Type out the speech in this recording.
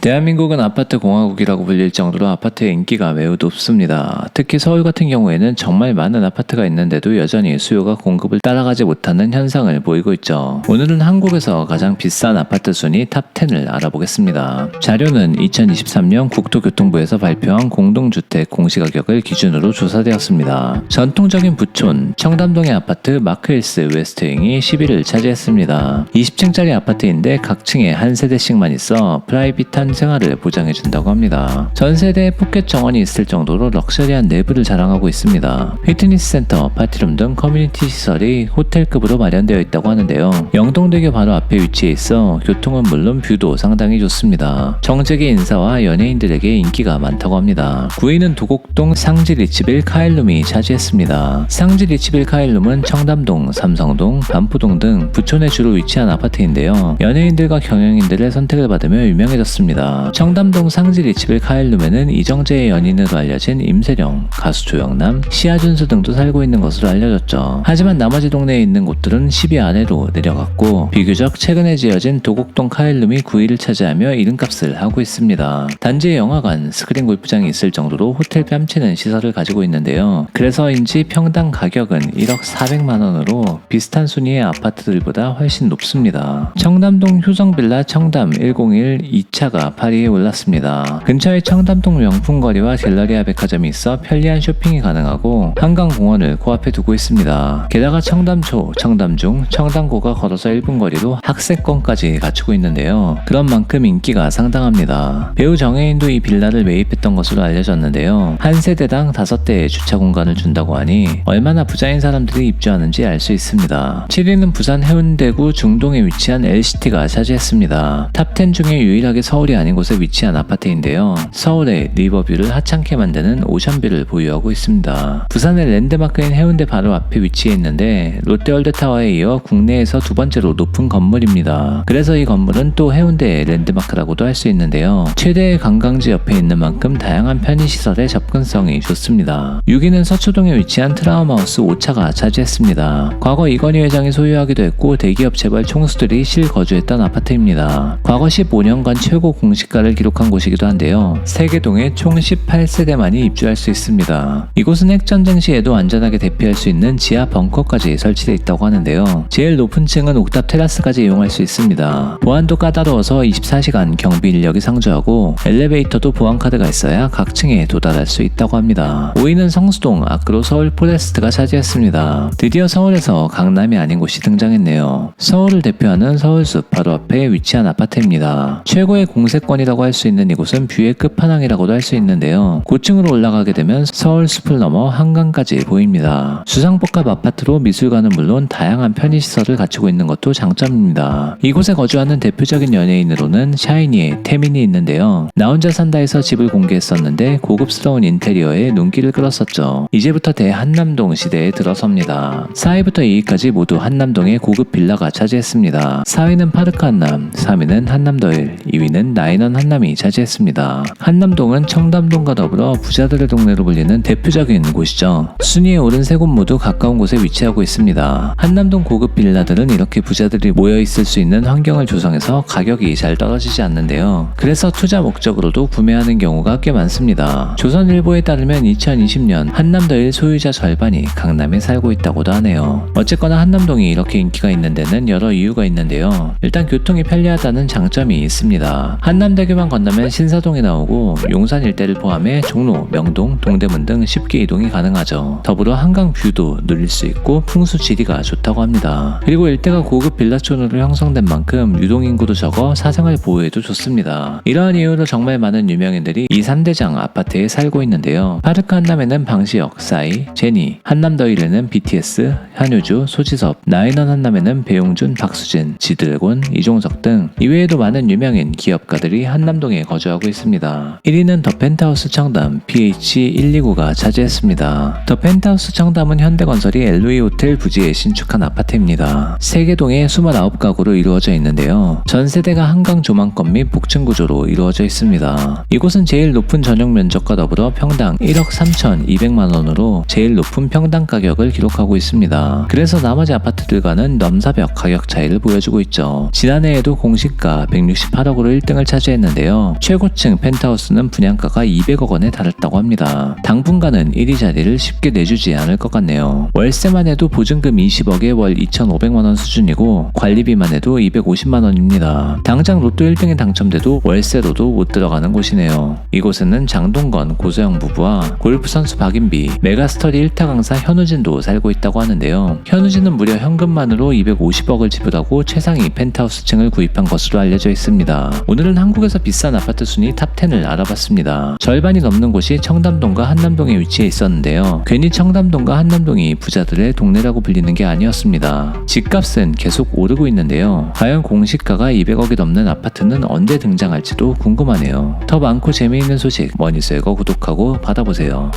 대한민국은 아파트 공화국이라고 불릴 정도로 아파트의 인기가 매우 높습니다. 특히 서울 같은 경우에는 정말 많은 아파트가 있는데도 여전히 수요가 공급을 따라가지 못하는 현상을 보이고 있죠. 오늘은 한국에서 가장 비싼 아파트 순위 탑10을 알아보겠습니다. 자료는 2023년 국토교통부에서 발표한 공동주택 공시가격을 기준으로 조사되었습니다. 전통적인 부촌, 청담동의 아파트 마크힐스 웨스트윙이 10위를 차지했습니다. 20층짜리 아파트인데 각 층에 한 세대씩만 있어 프라이빗한 생활을 보장해준다고 합니다. 전 세대에 포켓 정원이 있을 정도로 럭셔리한 내부를 자랑하고 있습니다. 피트니스 센터, 파티룸 등 커뮤니티 시설이 호텔급으로 마련되어 있다고 하는데요. 영동대교 바로 앞에 위치해 있어 교통은 물론 뷰도 상당히 좋습니다. 정재계 인사와 연예인들에게 인기가 많다고 합니다. 9위는 도곡동 상지 리치빌 카일룸이 차지했습니다. 상지 리치빌 카일룸은 청담동, 삼성동, 반포동 등 부촌에 주로 위치한 아파트인데요. 연예인들과 경영인들의 선택을 받으며 유명해졌습니다. 청담동 상지 리치빌 카일룸에는 이정재의 연인으로 알려진 임세령, 가수 조영남, 시아준수 등도 살고 있는 것으로 알려졌죠. 하지만 나머지 동네에 있는 곳들은 10위 아래로 내려갔고 비교적 최근에 지어진 도곡동 카일룸이 9위를 차지하며 이름값을 하고 있습니다. 단지에 영화관, 스크린 골프장이 있을 정도로 호텔 뺨치는 시설을 가지고 있는데요. 그래서인지 평당 가격은 1억 400만 원으로 비슷한 순위의 아파트들보다 훨씬 높습니다. 청담동 효성빌라 청담 101 2차가 8위에 올랐습니다. 근처에 청담동 명품거리와 갤러리아 백화점이 있어 편리한 쇼핑이 가능하고 한강공원을 코앞에 두고 있습니다. 게다가 청담초, 청담중, 청담고가 걸어서 1분 거리로 학세권까지 갖추고 있는데요. 그런 만큼 인기가 상당합니다. 배우 정혜인도 이 빌라를 매입했던 것으로 알려졌는데요. 한 세대당 5대의 주차 공간을 준다고 하니 얼마나 부자인 사람들이 입주하는지 알 수 있습니다. 7위는 부산 해운대구 중동에 위치한 LCT가 차지했습니다. 탑10 중에 유일하게 서울이 아닌 곳에 위치한 아파트인데요. 서울의 리버뷰를 하찮게 만드는 오션뷰를 보유하고 있습니다. 부산의 랜드마크인 해운대 바로 앞에 위치해 있는데 롯데월드타워에 이어 국내에서 두 번째로 높은 건물입니다. 그래서 이 건물은 또 해운대의 랜드마크라고도 할 수 있는데요. 최대의 관광지 옆에 있는 만큼 다양한 편의시설의 접근성이 좋습니다. 6위는 서초동에 위치한 트라우마우스 5차가 차지했습니다. 과거 이건희 회장이 소유하기도 했고 대기업 재벌 총수들이 실거주했던 아파트입니다. 과거 15년간 최고 공 시가를 기록한 곳이기도 한데요. 세계동에 총 18세대만이 입주할 수 있습니다. 이곳은 핵전쟁 시에도 안전하게 대피할 수 있는 지하 벙커까지 설치되어 있다고 하는데요. 제일 높은 층은 옥탑 테라스까지 이용할 수 있습니다. 보안도 까다로워서 24시간 경비 인력이 상주하고 엘리베이터도 보안카드가 있어야 각 층에 도달할 수 있다고 합니다. 5위는 성수동 아크로 서울 포레스트가 차지했습니다. 드디어 서울에서 강남이 아닌 곳이 등장했네요. 서울을 대표하는 서울숲 바로 앞에 위치한 아파트입니다. 최고의 공세 권이라고 할 수 있는 이곳은 뷰의 끝판왕이라고도 할 수 있는데요. 고층으로 올라가게 되면 서울 숲을 넘어 한강까지 보입니다. 수상복합 아파트로 미술관은 물론 다양한 편의시설을 갖추고 있는 것도 장점입니다. 이곳에 거주하는 대표적인 연예인으로는 샤이니의 태민이 있는데요. 나 혼자 산다에서 집을 공개했었는데 고급스러운 인테리어에 눈길을 끌었었죠. 이제부터 대한남동 시대에 들어섭니다. 4위부터 2위까지 모두 한남동의 고급 빌라가 차지했습니다. 4위는 파르크 한남, 3위는 한남더일, 2위는 나 인원 한남이 차지했습니다. 한남동은 청담동과 더불어 부자들의 동네로 불리는 대표적인 곳이죠. 순위에 오른 세 곳 모두 가까운 곳에 위치하고 있습니다. 한남동 고급 빌라들은 이렇게 부자들이 모여 있을 수 있는 환경을 조성해서 가격이 잘 떨어지지 않는데요. 그래서 투자 목적으로도 구매하는 경우가 꽤 많습니다. 조선일보에 따르면 2020년 한남더일 소유자 절반이 강남에 살고 있다고도 하네요. 어쨌거나 한남동이 이렇게 인기가 있는 데는 여러 이유가 있는데요. 일단 교통이 편리하다는 장점이 있습니다. 한 남대교만 건너면 신사동이 나오고 용산 일대를 포함해 종로, 명동, 동대문 등 쉽게 이동이 가능하죠. 더불어 한강 뷰도 누릴 수 있고 풍수 지리가 좋다고 합니다. 그리고 일대가 고급 빌라촌으로 형성된 만큼 유동인구도 적어 사생활 보호에도 좋습니다. 이러한 이유로 정말 많은 유명인들이 이 3대장 아파트에 살고 있는데요. 파르크 한남에는 방시혁, 싸이, 제니, 한남 더일에는 BTS, 한효주, 소지섭, 나인원 한남에는 배용준, 박수진, 지드래곤, 이종석 등 이외에도 많은 유명인 기업가 들이 한남동에 거주하고 있습니다. 1위는 더 펜트하우스 청담 PH129가 차지했습니다. 더 펜트하우스 청담은 현대건설이 LV 호텔 부지에 신축한 아파트입니다. 세계동에 29가구로 이루어져 있는데요. 전 세대가 한강 조망권 및 복층 구조로 이루어져 있습니다. 이곳은 제일 높은 전용 면적과 더불어 평당 1억 3,200만 원으로 제일 높은 평당 가격을 기록하고 있습니다. 그래서 나머지 아파트들과는 넘사벽 가격 차이를 보여주고 있죠. 지난해에도 공시가 168억으로 1등을 차지했는데요. 최고층 펜트하우스는 분양가가 200억 원에 달했다고 합니다. 당분간은 1위 자리를 쉽게 내주지 않을 것 같네요. 월세만 해도 보증금 20억에 월 2,500만 원 수준이고 관리비만 해도 250만 원입니다. 당장 로또 1등에 당첨돼도 월세로도 못 들어가는 곳이네요. 이곳에는 장동건, 고소영 부부와 골프 선수 박인비, 메가스터디 1타 강사 현우진도 살고 있다고 하는데요. 현우진은 무려 현금만으로 250억을 지불하고 최상위 펜트하우스층을 구입한 것으로 알려져 있습니다. 오늘은 한국에서 비싼 아파트 순위 탑10을 알아봤습니다. 절반이 넘는 곳이 청담동과 한남동에 위치해 있었는데요. 괜히 청담동과 한남동이 부자들의 동네라고 불리는 게 아니었습니다. 집값은 계속 오르고 있는데요. 과연 공시가가 200억이 넘는 아파트는 언제 등장할지도 궁금하네요. 더 많고 재미있는 소식 머니스웨거 구독하고 받아보세요.